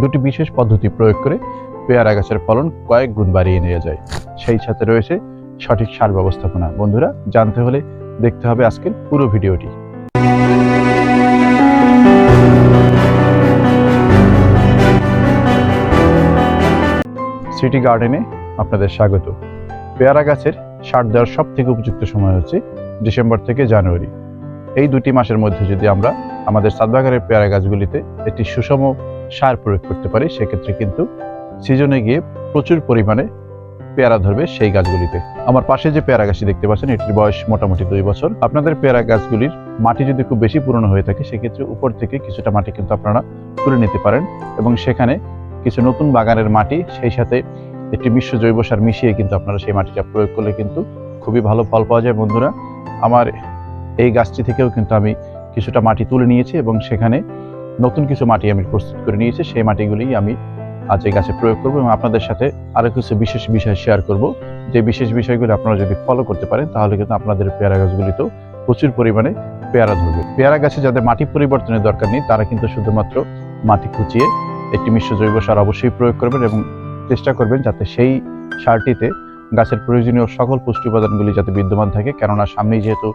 দুটি বিশেষ পদ্ধতি প্রয়োগ করে পেয়ারা গাছের ফলন কয়েক গুণ বাড়িয়ে নেওয়া যায়। সেই সাথে রয়েছে সঠিক সার ব্যবস্থাপনা। বন্ধুরা, জানতে হলে দেখতে হবে আজকের পুরো ভিডিওটি। সিটি গার্ডেনে আপনাদের স্বাগত। পেয়ারা গাছের সার দেওয়ার সব থেকে উপযুক্ত সময় হচ্ছে ডিসেম্বর থেকে জানুয়ারি। এই দুটি মাসের মধ্যে যদি আমরা আমাদের সাতবাগানের পেয়ারা গাছগুলিতে একটি সুষম সার প্রয়োগ করতে পারি, সেক্ষেত্রে কিন্তু সিজনে গিয়ে প্রচুর পরিমাণে পেয়ারা ধরবে সেই গাছগুলিতে। আমার পাশে যে পেয়ারা গাছটি দেখতে পাচ্ছেন, এটির বয়স মোটামুটি দুই বছর। আপনাদের পেয়ারা গাছগুলির মাটি যদি খুব বেশি পুরনো হয়ে থাকে, সেক্ষেত্রে উপর থেকে কিছুটা মাটি কিন্তু আপনারা তুলে নিতে পারেন এবং সেখানে কিছু নতুন বাগানের মাটি, সেই সাথে একটি মিশ্র জৈব সার মিশিয়ে কিন্তু আপনারা সেই মাটিটা প্রয়োগ করলে কিন্তু খুবই ভালো ফল পাওয়া যায়, বন্ধুরা। আমার এই গাছটি থেকেও কিন্তু আমি কিছুটা মাটি তুলে নিয়েছি এবং সেখানে নতুন কিছু মাটি আমি প্রস্তুত করে নিয়েছি, সেই মাটিগুলি আমি আজ এই গাছে প্রয়োগ করব এবং আপনাদের সাথে আরও কিছু বিশেষ বিষয় শেয়ার করব। যে বিশেষ বিষয়গুলি আপনারা যদি ফলো করতে পারেন, তাহলে কিন্তু আপনাদের পেয়ারা গাছগুলিতেও প্রচুর পরিমাণে পেয়ারা ধরবে। পেয়ারা গাছে যাদের মাটি পরিবর্তনের দরকার নেই, তারা কিন্তু শুধুমাত্র মাটি কুচিয়ে একটি মিশ্র জৈব সার অবশ্যই প্রয়োগ করবেন এবং চেষ্টা করবেন যাতে সেই সারটিতে গাছের প্রয়োজনীয় সকল পুষ্টি উপাদানগুলি যাতে বিদ্যমান থাকে। কেননা সামনেই যেহেতু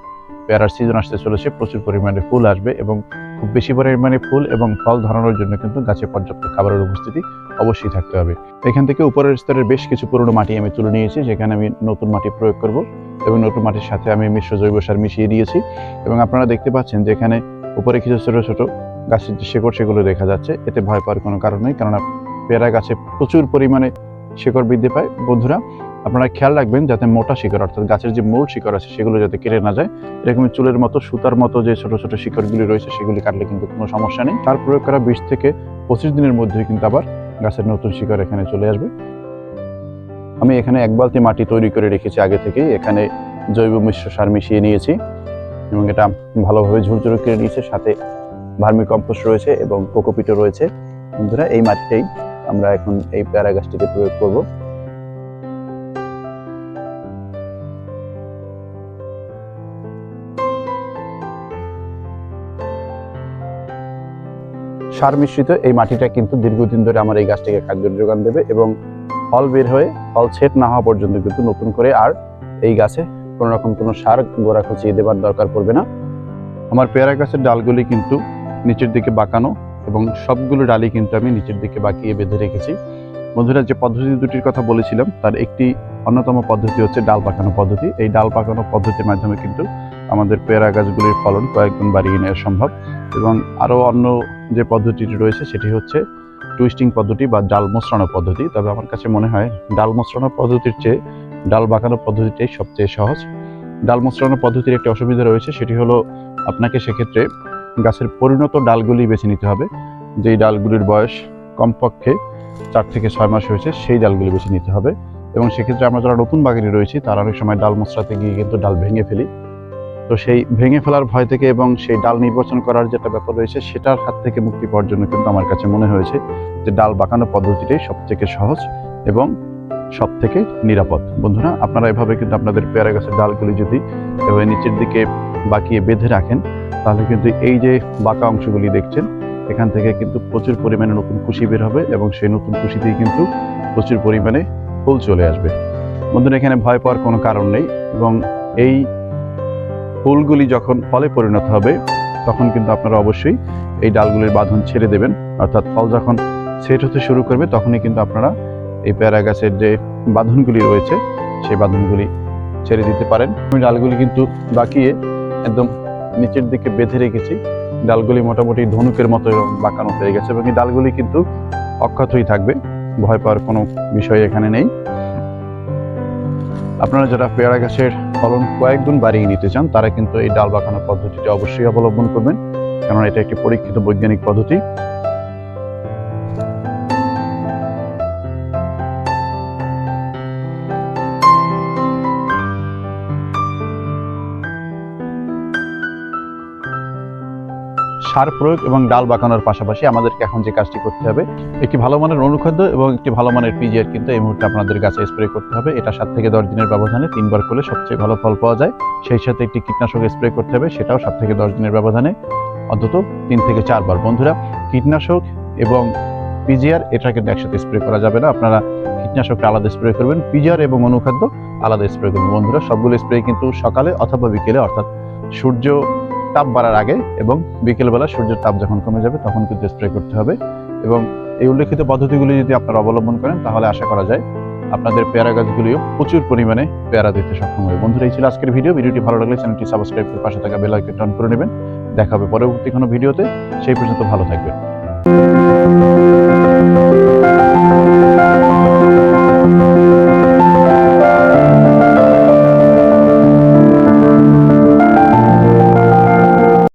পেয়ারার সিজন আসতে চলেছে, প্রচুর পরিমাণে ফুল আসবে এবং খুব বেশি পরিমাণে ফুল এবং ফল ধরানোর জন্য কিন্তু গাছে পর্যাপ্ত খাবারের উপস্থিতি অবশ্যই থাকতে হবে। এখান থেকে উপরের স্তরের বেশ কিছু পুরনো মাটি আমি তুলে নিয়েছি, যেখানে আমি নতুন মাটি প্রয়োগ করব এবং নতুন মাটির সাথে আমি মিশ্র জৈব সার মিশিয়ে দিয়েছি এবং আপনারা দেখতে পাচ্ছেন যে এখানে উপরে কিছু ছোট ছোট গাছের যে শেকড়, সেগুলো দেখা যাচ্ছে। এতে ভয় পাওয়ার কোনো কারণ নেই, কেননা পেয়ারা গাছে প্রচুর পরিমাণে শিকড় বৃদ্ধি পায়। বন্ধুরা আপনারা খেয়াল রাখবেন যাতে মোটা শিকড়, অর্থাৎ গাছের যে মূল শিকড় আছে সেগুলো যাতে কেটে না যায়। এরকম চুলের মতো, সুতার মতো যে ছোট ছোট শিকড়গুলি রয়েছে, সেগুলি কাটলে কিন্তু কোনো সমস্যা নেই। তার প্রয়োগ করা বিশ থেকে পঁচিশ দিনের মধ্যেই কিন্তু আবার গাছের নতুন শিকড় এখানে চলে আসবে। আমি এখানে এক বালতি মাটি তৈরি করে রেখেছি আগে থেকেই। এখানে জৈব মিশ্র সার মিশিয়ে নিয়েছি এবং এটা ভালোভাবে ঝুরঝুরে করে নিয়েছে। সাথে ভার্মি কম্পোস্ট রয়েছে এবং কোকোপিটও রয়েছে। বন্ধুরা, এই মাটিতেই আমরা এখন এই পেয়ারা গাছটিকে প্রয়োগ করব। সার মিশ্রিত এই মাটিটা কিন্তু দীর্ঘদিন ধরে আমার এই গাছটিকে খাদ্যের যোগান দেবে এবং ফল বের হয়ে ফল ছেট না হওয়া পর্যন্ত কিন্তু নতুন করে আর এই গাছে কোনো রকম কোনো সার গোড়া খুঁচিয়ে দেবার দরকার পড়বে না। আমার পেয়ারা গাছের ডালগুলি কিন্তু নিচের দিকে বাঁকানো এবং সবগুলো ডালই কিন্তু আমি নিচের দিকে বাঁকিয়ে বেঁধে রেখেছি। বন্ধুরা, যে পদ্ধতি দুটির কথা বলেছিলাম, তার একটি অন্যতম পদ্ধতি হচ্ছে ডাল পাকানো পদ্ধতি। এই ডাল পাকানো পদ্ধতির মাধ্যমে কিন্তু আমাদের পেয়ারা গাছগুলির ফলন কয়েকগুণ বাড়িয়ে নেওয়া সম্ভব। এবং আরও অন্য যে পদ্ধতিটি রয়েছে সেটি হচ্ছে টুইস্টিং পদ্ধতি বা ডাল মোচড়ানো পদ্ধতি। তবে আমার কাছে মনে হয় ডাল মোচড়ানো পদ্ধতির চেয়ে ডাল বাঁকানো পদ্ধতিটাই সবচেয়ে সহজ। ডাল মোচড়ানো পদ্ধতির একটি অসুবিধা রয়েছে, সেটি হলো আপনাকে সেক্ষেত্রে গাছের পরিণত ডালগুলি বেছে নিতে হবে। যেই ডালগুলির বয়স কমপক্ষে চার থেকে ছয় মাস হয়েছে, সেই ডালগুলি বেছে নিতে হবে। এবং সেক্ষেত্রে আমরা যারা নতুন বাগানি রয়েছি, তারা অনেক সময় ডাল মোচড়াতে গিয়ে কিন্তু ডাল ভেঙে ফেলি। তো সেই ভেঙে ফেলার ভয় থেকে এবং সেই ডাল নির্বাচন করার যেটা ব্যাপার রয়েছে, সেটার হাত থেকে মুক্তি পাওয়ার জন্য কিন্তু আমার কাছে মনে হয়েছে যে ডাল বাঁকানো পদ্ধতিটাই সব থেকে সহজ এবং সব থেকে নিরাপদ। বন্ধুরা, আপনারা এভাবে কিন্তু আপনাদের পেয়ারা গাছের ডালগুলি যদি এভাবে নিচের দিকে বাঁকিয়ে বেঁধে রাখেন, তাহলে কিন্তু এই যে বাঁকা অংশগুলি দেখছেন, এখান থেকে কিন্তু প্রচুর পরিমাণে নতুন কুশি বের হবে এবং সেই নতুন কুশি দিয়ে কিন্তু প্রচুর পরিমাণে ফুল চলে আসবে। বন্ধুরা, এখানে ভয় পাওয়ার কোনো কারণ নেই এবং এই ফুলগুলি যখন ফলে পরিণত হবে, তখন কিন্তু আপনারা অবশ্যই এই ডালগুলির বাঁধন ছেড়ে দেবেন। অর্থাৎ ফল যখন সেট হতে শুরু করবে, তখনই কিন্তু আপনারা এই পেয়ারা গাছের যে বাঁধনগুলি রয়েছে, সেই বাঁধনগুলি ছেড়ে দিতে পারেন। আমি ডালগুলি কিন্তু বাকিয়ে একদম নিচের দিকে বেঁধে রেখেছি। ডালগুলি মোটামুটি ধনুকের মতো বাঁকানো হয়ে গেছে এবং এই ডালগুলি কিন্তু অক্ষতই থাকবে। ভয় পাওয়ার কোনো বিষয় এখানে নেই। আপনারা যারা পেয়ারা গাছের ফলন কয়েকগুণ বাড়িয়ে নিতে চান, তারা কিন্তু এই ডাল বাঁকানো পদ্ধতিটি অবশ্যই অবলম্বন করবেন। কেননা এটা একটি পরীক্ষিত বৈজ্ঞানিক পদ্ধতি। সার প্রয়োগ এবং ডাল বাঁকানোর পাশাপাশি আমাদেরকে এখন যে কাজটি করতে হবে, একটি ভালো মানের অনুখাদ্য এবং একটি ভালো মানের পিজিআর কিন্তু এই মুহূর্তে আপনাদের গাছে স্প্রে করতে হবে। এটা সাত থেকে দশ দিনের ব্যবধানে তিনবার করলে সবচেয়ে ভালো ফল পাওয়া যায়। সেই সাথে একটি কীটনাশক স্প্রে করতে হবে, সেটাও সাত থেকে দশ দিনের ব্যবধানে। অন্তত তিন থেকে চারবার। বন্ধুরা, কীটনাশক এবং পিজিআর, এটা কিন্তু একসাথে স্প্রে করা যাবে না। আপনারা কীটনাশকটা আলাদা স্প্রে করবেন। পিজিআর এবং অনুখাদ্য আলাদা স্প্রে করবেন। বন্ধুরা, সবগুলো স্প্রে কিন্তু সকালে অথবা বিকেলে, অর্থাৎ সূর্য তাপ বাড়ার আগে এবং বিকেলবেলা সূর্যের তাপ যখন কমে যাবে, তখন কিন্তু স্প্রে করতে হবে। এবং এই উল্লেখিত পদ্ধতিগুলি যদি আপনারা অবলম্বন করেন, তাহলে আশা করা যায় আপনাদের পেয়ারা গাছগুলিও প্রচুর পরিমাণে পেয়ারা দিতে সক্ষম হবে। বন্ধুরা, এই ছিল আজকের ভিডিও। ভিডিওটি ভালো লাগলে চ্যানেলটি সাবস্ক্রাইব করে পাশে থাকা বেল আইকনটি অন করে নেবেন। দেখা হবে পরবর্তী কোনো ভিডিওতে। সেই পর্যন্ত ভালো থাকবেন।